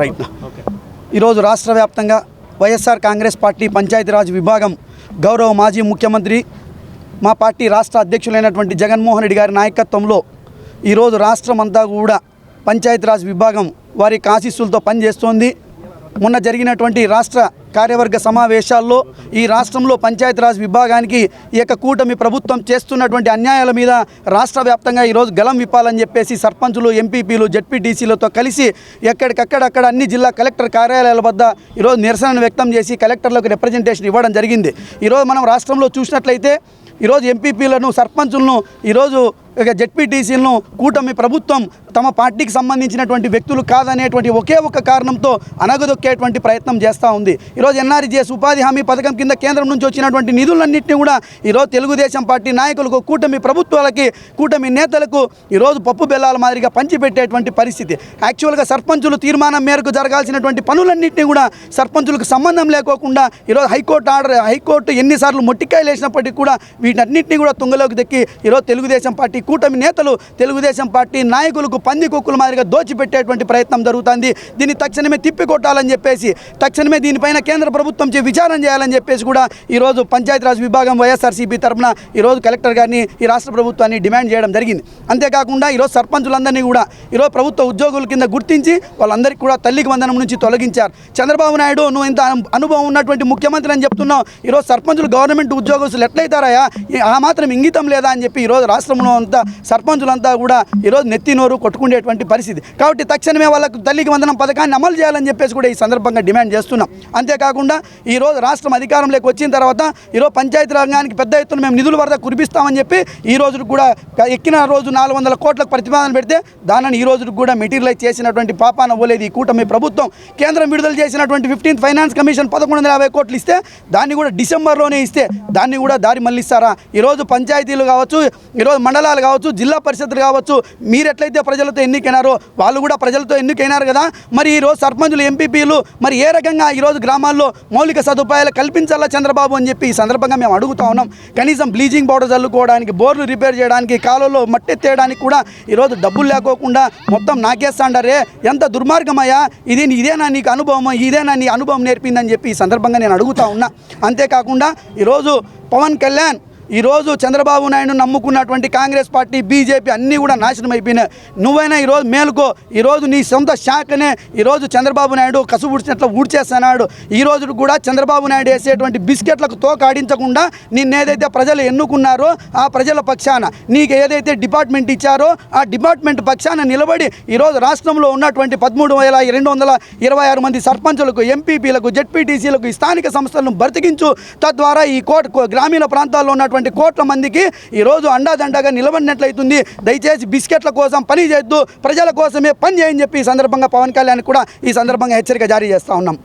Right. ఈరోజు రాష్ట్ర వ్యాప్తంగా వైఎస్ఆర్ కాంగ్రెస్ పార్టీ పంచాయతీరాజ్ విభాగం గౌరవ మాజీ ముఖ్యమంత్రి మా పార్టీ రాష్ట్ర అధ్యక్షులైనటువంటి జగన్మోహన్ రెడ్డి గారి నాయకత్వంలో ఈరోజు రాష్ట్రం అంతా కూడా పంచాయతీరాజ్ విభాగం వారి ఆశీస్సులతో పనిచేస్తోంది. మొన్న జరిగినటువంటి రాష్ట్ర కార్యవర్గ సమావేశాల్లో ఈ రాష్ట్రంలో పంచాయతీరాజ్ విభాగానికి ఈ యొక్క కూటమి ప్రభుత్వం చేస్తున్నటువంటి అన్యాయాల మీద రాష్ట్ర వ్యాప్తంగా ఈరోజు గలం విప్పాలని చెప్పేసి సర్పంచులు ఎంపీపీలు జడ్పీటీసీలతో కలిసి ఎక్కడికక్కడక్కడ అన్ని జిల్లా కలెక్టర్ కార్యాలయాల వద్ద ఈరోజు నిరసనను వ్యక్తం చేసి కలెక్టర్లకు రిప్రజెంటేషన్ ఇవ్వడం జరిగింది. ఈరోజు మనం రాష్ట్రంలో చూసినట్లయితే ఈరోజు ఎంపీపీలను సర్పంచులను ఈరోజు ఇక జెడ్పీటీసీలను కూటమి ప్రభుత్వం తమ పార్టీకి సంబంధించినటువంటి వ్యక్తులు కాదనేటువంటి ఒకే ఒక కారణంతో అనగదొక్కేటువంటి ప్రయత్నం చేస్తూ ఉంది. ఈరోజు ఎన్ఆర్జీఎస్ ఉపాధి హామీ పథకం కింద కేంద్రం నుంచి వచ్చినటువంటి నిధులన్నింటినీ కూడా ఈరోజు తెలుగుదేశం పార్టీ నాయకులకు కూటమి ప్రభుత్వాలకి కూటమి నేతలకు ఈరోజు పప్పు బెల్లాల మాదిరిగా పంచిపెట్టేటువంటి పరిస్థితి. యాక్చువల్గా సర్పంచులు తీర్మానం మేరకు జరగాల్సినటువంటి పనులన్నింటినీ కూడా సర్పంచులకు సంబంధం లేకోకుండా ఈరోజు హైకోర్టు ఆర్డర్ హైకోర్టు ఎన్నిసార్లు మొట్టికాయలు వేసినప్పటికీ కూడా వీటన్నింటినీ కూడా తుంగలోకి దక్కి ఈరోజు తెలుగుదేశం పార్టీ కూటమి నేతలు తెలుగుదేశం పార్టీ నాయకులకు పంది కుక్కుల మాదిరిగా దోచిపెట్టేటువంటి ప్రయత్నం జరుగుతుంది. దీన్ని తక్షణమే తిప్పికొట్టాలని చెప్పేసి తక్షణమే దీనిపైన కేంద్ర ప్రభుత్వం చే విచారణ చేయాలని చెప్పేసి కూడా ఈరోజు పంచాయతీరాజ్ విభాగం వైఎస్ఆర్సీపీ తరఫున ఈరోజు కలెక్టర్ గారిని ఈ రాష్ట్ర ప్రభుత్వాన్ని డిమాండ్ చేయడం జరిగింది. అంతేకాకుండా ఈరోజు సర్పంచులందరినీ కూడా ఈరోజు ప్రభుత్వ ఉద్యోగుల కింద గుర్తించి వాళ్ళందరికీ కూడా తల్లికి వందనం నుంచి తొలగించారు. చంద్రబాబు నాయుడు నువ్వు ఇంత అనుభవం ఉన్నటువంటి ముఖ్యమంత్రి అని చెప్తున్నావు. ఈరోజు సర్పంచులు గవర్నమెంట్ ఉద్యోగస్తులు ఎట్లయితారాయా ఆ మాత్రం ఇంగితం లేదా అని చెప్పి ఈరోజు రాష్ట్రంలో అంతా సర్పంచులంతా కూడా ఈరోజు నెత్తి నోరు కొట్టుకునేటువంటి పరిస్థితి. కాబట్టి తక్షణమే వాళ్ళకు తల్లికి వందనం పథకాన్ని అమలు చేయాలని చెప్పేసి కూడా ఈ సందర్భంగా డిమాండ్ చేస్తున్నాం. అంతేకాకుండా ఈరోజు రాష్ట్రం అధికారంలోకి వచ్చిన తర్వాత ఈరోజు పంచాయతీ రంగానికి పెద్ద ఎత్తున మేము నిధుల వరద కురిపిస్తామని చెప్పి ఈ రోజు కూడా ఎక్కిన రోజు నాలుగు వందల కోట్లకు ప్రతిపాదన పెడితే దానిని ఈ రోజు కూడా మెటీరియలైజ్ చేసినటువంటి పాపాన ఓలేదు ఈ కూటమి ప్రభుత్వం. కేంద్రం విడుదల చేసినటువంటి ఫిఫ్టీన్త్ ఫైనాన్స్ కమిషన్ పదకొండు వందల యాభై కోట్లు ఇస్తే దాన్ని కూడా డిసెంబర్లోనే ఇస్తే దాన్ని కూడా దారి మళ్ళిస్తారా? ఈరోజు పంచాయతీలు కావచ్చు ఈరోజు మండలాలు కావచ్చు జిల్లా పరిషత్తులు కావచ్చు మీరు ఎట్లయితే ప్రజలతో ఎన్నికైనారో వాళ్ళు కూడా ప్రజలతో ఎన్నికైనారు కదా. మరి ఈరోజు సర్పంచులు ఎంపీపీలు మరి ఏ రకంగా ఈరోజు గ్రామాల్లో మౌలిక సదుపాయాలు కల్పించాలా చంద్రబాబు అని చెప్పి ఈ సందర్భంగా మేము అడుగుతా ఉన్నాం. కనీసం బ్లీచింగ్ పౌడర్ చల్లుకోవడానికి బోర్లు రిపేర్ చేయడానికి కాలువలో మట్టి ఎత్తేయడానికి కూడా ఈరోజు డబ్బులు లేకోకుండా మొత్తం నాకేస్తాండారే. ఎంత దుర్మార్గమయ్యా. ఇది ఇదేనా నీకు అనుభవం ఇదేనా నీ అనుభవం నేర్పిందని చెప్పి ఈ సందర్భంగా నేను అడుగుతా ఉన్నా. అంతేకాకుండా ఈరోజు పవన్ కళ్యాణ్ ఈరోజు చంద్రబాబు నాయుడు నమ్ముకున్నటువంటి కాంగ్రెస్ పార్టీ బీజేపీ అన్నీ కూడా నాశనం అయిపోయినాయి. నువ్వైనా ఈరోజు మేలుకో. ఈరోజు నీ సొంత శాఖనే ఈరోజు చంద్రబాబు నాయుడు కసు ఊడ్చినట్లు ఊడ్చేస్తున్నాడు. ఈ రోజు కూడా చంద్రబాబు నాయుడు వేసేటువంటి బిస్కెట్లకు తోకాడించకుండా నిన్న నిన్నేదైతే ప్రజలు ఎన్నుకున్నారో ఆ ప్రజల పక్షాన నీకు ఏదైతే డిపార్ట్మెంట్ ఇచ్చారో ఆ డిపార్ట్మెంట్ పక్షాన నిలబడి ఈరోజు రాష్ట్రంలో ఉన్నటువంటి పదమూడు వేల రెండు వందల ఇరవై ఆరు మంది సర్పంచులకు ఎంపీపీలకు జెడ్పీటీసీలకు స్థానిక సంస్థలను బ్రతికించు తద్వారా ఈ కోట గ్రామీణ ప్రాంతాల్లో ఉన్నటువంటి కోట్ల మందికి ఈరోజు అండాదండగా నిలబడినట్లయితుంది. దయచేసి బిస్కెట్ల కోసం పని చేద్దు ప్రజల కోసమే పని చేయని చెప్పి ఈ సందర్భంగా పవన్ కళ్యాణ్ కూడా ఈ సందర్భంగా హెచ్చరిక జారీ చేస్తా ఉన్నాం.